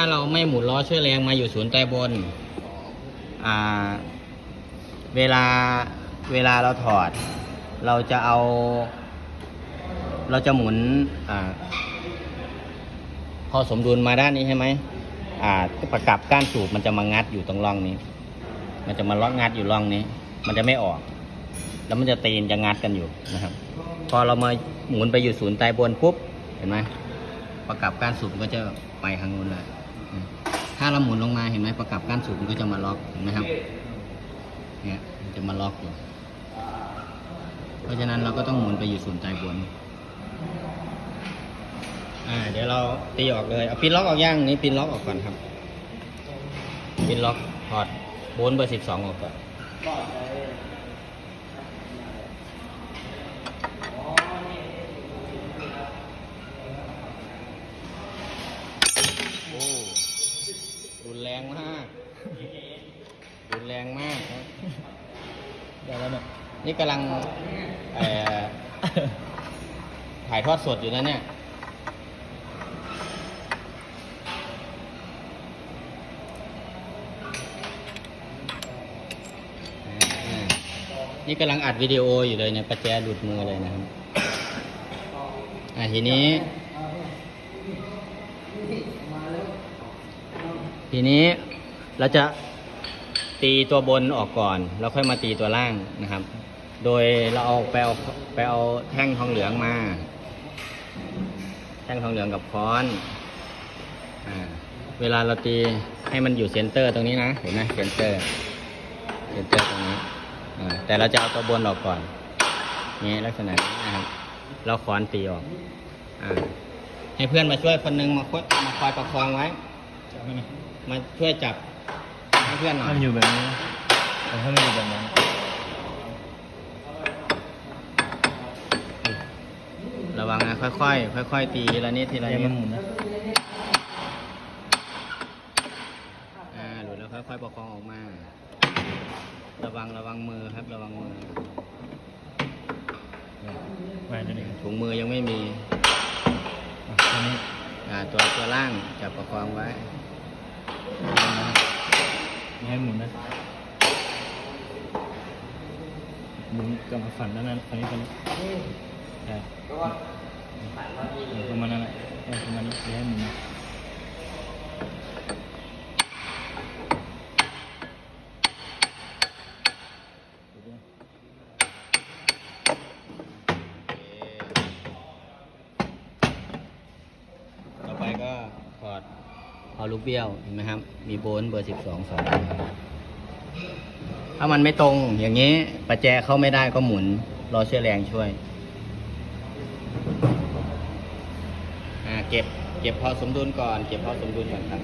ถ้าเราไม่หมุนล้อเชื่อแรงมาอยู่ศูนย์ใต้บน อ่า เวลาเวลาเราถอด เราจะเอา เราจะหมุน อ่า พอสมดุลมาด้านนี้ใช่ไหมอ่าประกับก้านสูบมันจะมางัดอยู่ตรงร่องนี้ มันจะมาล็อกงัดอยู่ร่องนี้ มันจะไม่ออก แล้วมันจะตีนจะงัดกันอยู่นะครับ พอเรามาหมุนไปอยู่ศูนย์ใต้บนปุ๊บ เห็นไหมประกับก้านสูบก็จะไปทางนู้นเลย เราหมุนลงมาเห็นไหมประกับก้านสูงก็จะมาล็อกเห็นไหมครับเนี่ยมันจะมาล็อกอยู่ เพราะฉะนั้นเราก็ต้องหมุนไปอยู่ศูนย์ใจบนอ่าเดี๋ยวเราตีออกเลยเอาปินล็อกออกย่างนี้ปินล็อกออกก่อนครับปินล็อกถอดโบนเบอร์สิบสองออกก่อน รุนแรงมากรุนแรงมากครับเดี๋ยวแล้วเนี่ยนี่กำลังเอ่อถ่ายทอดสดอยู่นะเนี่ยอ่านี่กำลังอัดวิดีโออยู่เลยเนี่ยประแจหลุดมือเลยนะครับ อ่าทีนี้ ทีนี้เราจะตีตัวบนออกก่อน แล้วค่อยมาตีตัวล่างนะครับ โดยเราเอาไปเอาไปเอาแท่งทองเหลืองมา แท่งทองเหลืองกับค้อนอ่าเวลาเราตีให้มันอยู่เซนเตอร์ตรงนี้นะเห็นไหมเซนเตอร์เซนเตอร์ตรงนี้แต่เราจะเอาตัวบนออกก่อนนี่ลักษณะนี้นะครับ เราค้อนตีออกอให้เพื่อนมาช่วยคนหนึงมาคอยมาคอยประคองไว้จะไม่มีมาช่วยจับให้เพื่อนหน่อถ้ายมันอยู่แบบนี้แต่ถ้ามันอยู่แบบนั้นระวังนะค่อยๆค่อยๆตีทีละนิดทีละอย่านิมัดนหมุนนะอ่าหลุดแล้วค่อยๆประคองออกมา ระวังระวังมือครับ ระวังมือไปเดี๋ยวนี้ถุงมือยังไม่มี อะตัวนี้อ่าตัวตัวล่างจับประคองไว้ ไม่ให้หมุนนะหมุนกลับมาฝันแล้วนะตอนนี้ตอนนี้ใช่ประมาณนั้นแหละประมาณนี้ไม่ให้หมุนนะต่อไปก็ถอด เอาลูกเบี้ยวเห็นไหมครับ มีโบนเบอร์สิบสองสองถ้ามันไม่ตรงอย่างนี้ประแจเข้าไม่ได้ก็หมุน รอเชื่อแรงช่วยอ่าเก็บเก็บพอสมดุลก่อน เก็บพอสมดุลก่อนครับ